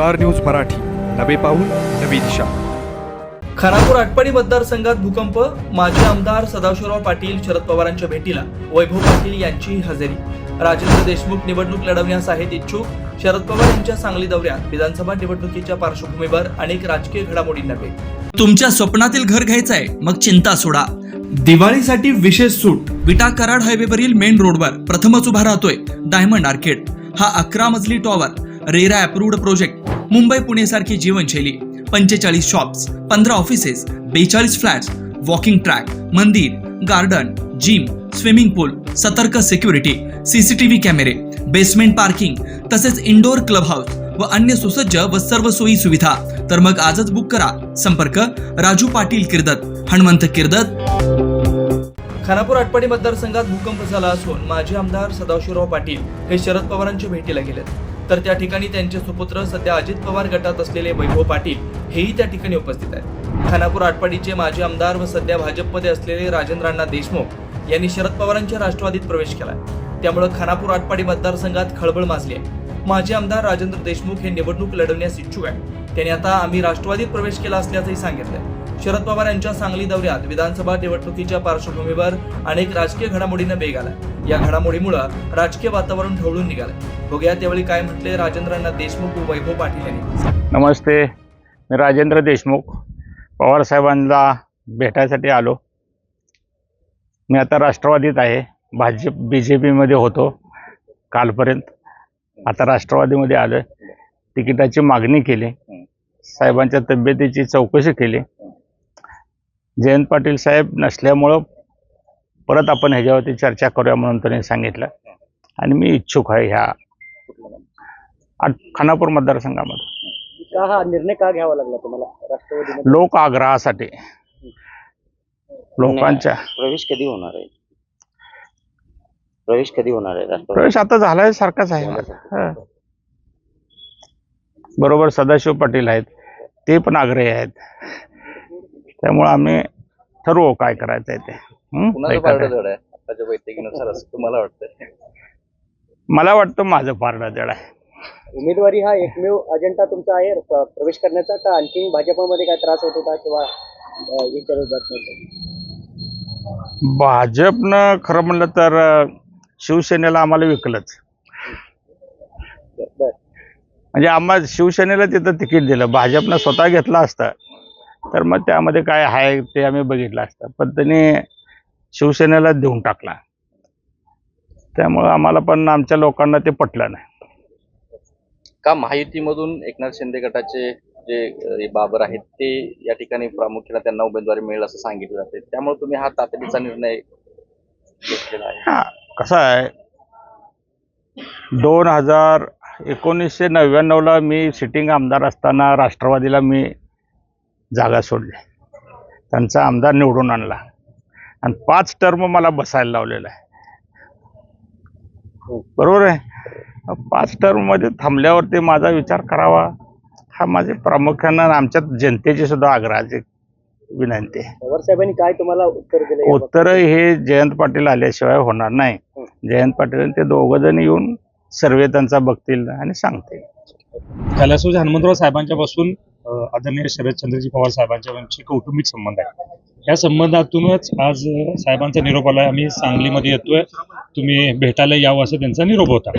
Star news Marathi. नवे पाऊल नवी दिशा. खानापूर आटपाडी मतदारसंघात भूकंप माजी आमदार सदाशिवराव पाटील शरद पवारांच्या भेटीला वैभव पाटील यांची हजेरी. राजेंद्र देशमुख निवडणूक लढवण्यास आहेत इच्छुक. शरद पवार यांच्या सांगली दौऱ्यात विधानसभा निवडणुकीच्या पार्श्वभूमीवर अनेक राजकीय घडामोडींना वेग तुमच्या स्वप्नातील घर घ्यायचंय मग चिंता सोडा. दिवाळीसाठी विशेष सूट. विटा कराड हायवेवरील मेन रोडवर प्रथमच उभा राहतोय डायमंड आर्केड. हा अकरा मजली tower. RERA approved project. Mumbai Pune सारखी जीवनशैली. पंचेचाळीस शॉप्स पंधरा ऑफिसेस बेचाळीस फ्लॅट्स वॉकिंग ट्रॅक मंदिर गार्डन जिम स्विमिंग पूल सतर्क सिक्युरिटी सीसीटीव्ही कॅमेरे बेसमेंट पार्किंग तसेच इंडोर क्लब हाऊस व अन्य सुसज्ज व सर्व सोयी सुविधा. तर मग आजच बुक करा. संपर्क राजू पाटील किर्दत हनुमंत किर्दत. खानापूर आटपाडी मतदारसंघात भूकंप झाला असून माजी आमदार सदाशिवराव पाटील हे शरद पवारांच्या भेटीला गेलेत. तर त्या ठिकाणी त्यांचे सुपुत्र सध्या अजित पवार गटात असलेले वैभव पाटील हेही त्या ठिकाणी उपस्थित आहेत. खानापूर आटपाडीचे माजी आमदार व सध्या भाजपमध्ये असलेले राजेंद्र अण्णा देशमुख यांनी शरद पवारांच्या राष्ट्रवादीत प्रवेश केला त्यामुळे खानापूर आटपाडी मतदारसंघात खळबळ माजली आहे. माजी आमदार राजेंद्र देशमुख हे निवडणूक लढवण्यास इच्छुक आहे त्यांनी आता आम्ही राष्ट्रवादीत प्रवेश केला असल्याचंही सांगितलंय. शरद पवार यांच्या सांगली दौऱ्यात विधानसभा निवडणुकीच्या पार्श्वभूमीवर अनेक राजकीय घडामोडींना वेग आलाय. या घडामोडीमुळे राजकीय वातावरण ढवळून निघालंय. बघूया त्यावेळी काय म्हटले राजेंद्रांना देशमुख व वैभव पाटील यांनी. नमस्ते मी राजेंद्र देशमुख पवार साहेबांना भेटायसाठी आलो. मी आता राष्ट्रवादीत आहे. भाजप बी जे पीमध्ये होतो कालपर्यंत. आता राष्ट्रवादीमध्ये आलो तिकिटाची मागणी केली. साहेबांच्या तब्येतीची चौकशी केली. जयंत पाटील साहेब नसल्यामुळं परत आपण ह्याच्यावरती चर्चा करूया म्हणून त्यांनी सांगितलं. आणि मी इच्छुक आहे ह्या खानापूर मतदारसंघामध्ये. का हा निर्णय का घ्यावा लागला तुम्हाला? राष्ट्रवादीमध्ये लोक आग्रहासाठी. लोकांच्या. प्रवेश कधी होणार आहे? प्रवेश कधी होणार आहे राष्ट्रवादी प्रवेश आता झालाय सारखाच आहे. बरोबर सदाशिव पाटील आहेत. ते पण आग्रही आहेत. त्यामुळं आम्ही ठरवू काय करायचं आहे? ते बैठकीनुसार तुम्हाला वाटतंय? मला वाटतं माझं पारडं जड आहे. उमेदवारी हा एकमेव अजेंडा तुमचा आहे? प्रवेश करण्याचा का आणखी भाजपमध्ये काय त्रास होत होता किंवा इतर जात नव्हतं भाजपनं खरं म्हणलं तर शिवसेनेला आम्हाला विकलंच. म्हणजे आम्हाला शिवसेनेला तिथं तिकीट दिलं. भाजपनं स्वतः घेतलं असतं. तर मग त्यामध्ये काय आहे ते आम्ही बघितलं असतं. पण त्यांनी शिवसेनेला देऊन टाकला. त्यामुळं आम्हाला पण आमच्या लोकांना ते पटलं नाही. का महायुतीमधून एकनाथ शिंदे गटाचे जे बाबर आहेत ते या ठिकाणी प्रामुख्याने त्यांना उमेदवारी मिळेल असं सांगितलं जाते. त्यामुळे तुम्ही हा तातडीचा निर्णय घेतलेला आहे. हा कसं आहे? दोन हजार एकोणीसशे नव्याण्णवला मी सिटिंग आमदार असताना राष्ट्रवादीला मी जागा सोडली. त्यांचा आमदार निवडून आणला. आणि पाच टर्म मला बसायला लावलेला आहे. बरोबर आहे? पाच टर्ममध्ये थांबल्यावरती माझा विचार करावा. हा माझे प्रामुख्यानं आमच्या जनतेची सुद्धा आग्रहाची विनंती आहे. काय तुम्हाला उत्तर दिलं? उत्तर हे जयंत पाटील आल्याशिवाय होणार नाही. जयंत पाटील ते दोघं जण येऊन सर्वे त्यांचा बघतील आणि सांगतील. कैलासवासी हनुमंतराव साहेबांच्या पासून आदरणीय शरदचंद्रजी पवार साहेबांच्या यांचे कौटुंबिक संबंध आहे या संबंधातूनच आज साहेबांचा निरोप आलाय. आम्ही सांगलीमध्ये येतोय. तुम्ही भेटायला यावं असं त्यांचा निरोप होता.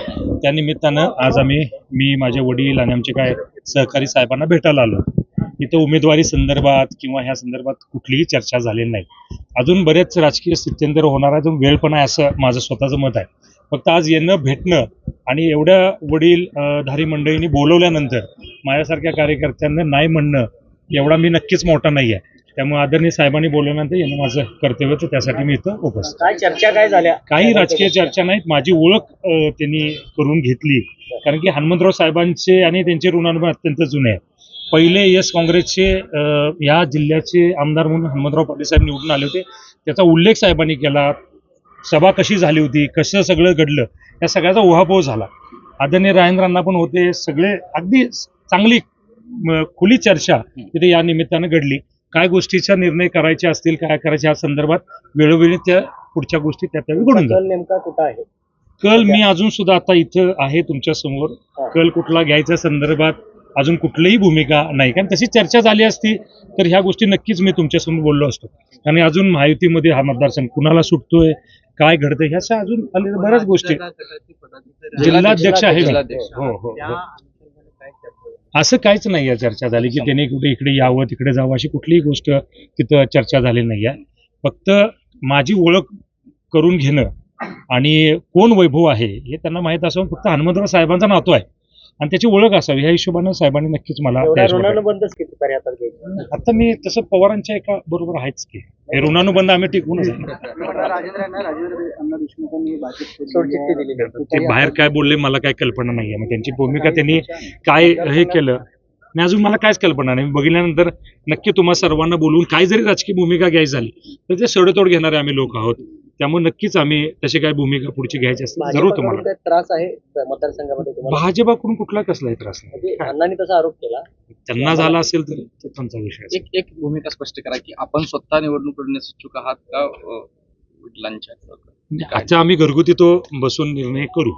त्यानिमित्तानं आज आम्ही मी माझे वडील आणि आमचे काय सहकारी साहेबांना भेटायला आलो. इथं उमेदवारी संदर्भात किंवा ह्या संदर्भात कुठलीही चर्चा झालेली नाही. अजून बरेच राजकीय स्थित्यंतर होणार आहे अजून वेळ पण आहे असं माझं स्वतःचं मत आहे. फक्त आज येणं भेटणं आणि एवढ्या वडील धारी मंडळींनी बोलवल्यानंतर माझ्यासारख्या कार्यकर्त्यांना नाही म्हणणं एवढा मी नक्कीच मोठा नाही आहे त्यामुळे आदरणीय साहेबांनी बोलवल्यानंतर येणं माझं कर्तव्य होतं त्यासाठी मी इथं उपस्थित. काय चर्चा काय झाल्या? काही राजकीय चर्चा नाहीत. माझी ओळख त्यांनी करून घेतली. कारण की हनुमंतराव साहेबांचे आणि त्यांचे ऋणानुभव अत्यंत जुने. आहे पहिले यस काँग्रेसचे या जिल्ह्याचे आमदार म्हणून हनुमंतराव पाटील साहेब निवडून आले होते. त्याचा उल्लेख साहेबांनी केला. सभा कशी झाली होती कसं सगळं घडलं या सगळ्याचा उहापोह झाला. आदरणीय राजेंद्रांना पण होते सगळे अगदी चांगली खुली चर्चा तिथे या निमित्तानं घडली. काय गोष्टीचा निर्णय करायचे असतील काय करायचे या संदर्भात वेळोवेळी त्या पुढच्या गोष्टी त्या त्यावेळी घडून नेमका कुठं आहे? कल मी अजून सुद्धा आता इथं आहे तुमच्यासमोर. कल कुठला घ्यायच्या संदर्भात अजून कुठलीही भूमिका नाही. कारण तशी चर्चा झाली असती तर ह्या गोष्टी नक्कीच मी तुमच्यासमोर बोललो असतो. आणि अजून महायुतीमध्ये हा मतदारसंघ कुणाला सुटतोय काय घडतंय ह्याच्या अजून आलेल्या बऱ्याच गोष्टी. जिल्हाध्यक्ष आहे मी. हो हो हो. असं काहीच नाही आहे चर्चा झाली की त्याने कुठे इकडे यावं तिकडे जावं अशी कुठलीही गोष्ट तिथं चर्चा झाली नाही आहे. फक्त माझी ओळख करून घेणं आणि कोण वैभव आहे हे त्यांना माहीत असावं फक्त हनुमंतराव साहेबांचा नातो आहे. आणि त्याची ओळख असावी ह्या हिशोबानं साहेबांनी नक्कीच मला एवढा त्या हिशोबाने- ऋणानुबंधच किती घ्यायचं आता मी तसं पवारांच्या एका बरोबर आहेच की. हे ऋणानुबंध आम्ही टिकवूनच आहे. सोडचिठ्ठी दिली? ते बाहेर काय बोलले मला काय कल्पना नाहीये. मग त्यांची भूमिका त्यांनी काय हे केलं? आणि अजून मला कायच कल्पना नाही. मी बघितल्यानंतर नक्की तुम्हा सर्वांना बोलवून काय जरी राजकीय भूमिका घ्यायची झाली तर ते सडेतोड घेणारे आम्ही लोक आहोत. त्यामुळे नक्कीच आम्ही तशी काय भूमिका पुढची घ्यायची असते जरूर तुम्हाला. त्रास आहे मतदारसंघामध्ये तुम्हाला? भाजपाकडून कुठला कसलाही त्रास नाही. म्हणजे अण्णांनी तसा आरोप केला. त्यांना झाला असेल तर तो त्यांचा विषय. एक एक भूमिका स्पष्ट करा की आपण स्वतः निवडणूक लढण्यास इच्छुक आहात का वडिलांच्या आता आम्ही घरगुती तो बसून निर्णय करू.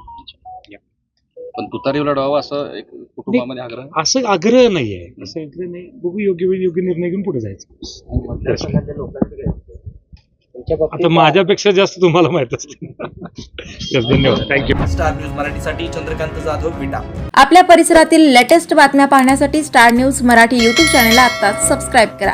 पण तुतारी लढवावं असं एक कुटुंबामध्ये आग्रह? असं आग्रह नाही आहे असं आग्रह नाही. बघू योग्य वेळी योग्य निर्णय घेऊन पुढे जायचं? तुमच्या आता बाबतीत माझ्यापेक्षा जास्त तुम्हाला माहीत असते Yes, धन्यवाद. थँक्यू स्टार न्यूज मराठीसाठी चंद्रकांत जाधव विटा. आपल्या परिसरातील लेटेस्ट बातम्या पाहण्यासाठी स्टार न्यूज मराठी यूट्यूब चॅनलला आत्ताच सबस्क्राईब करा.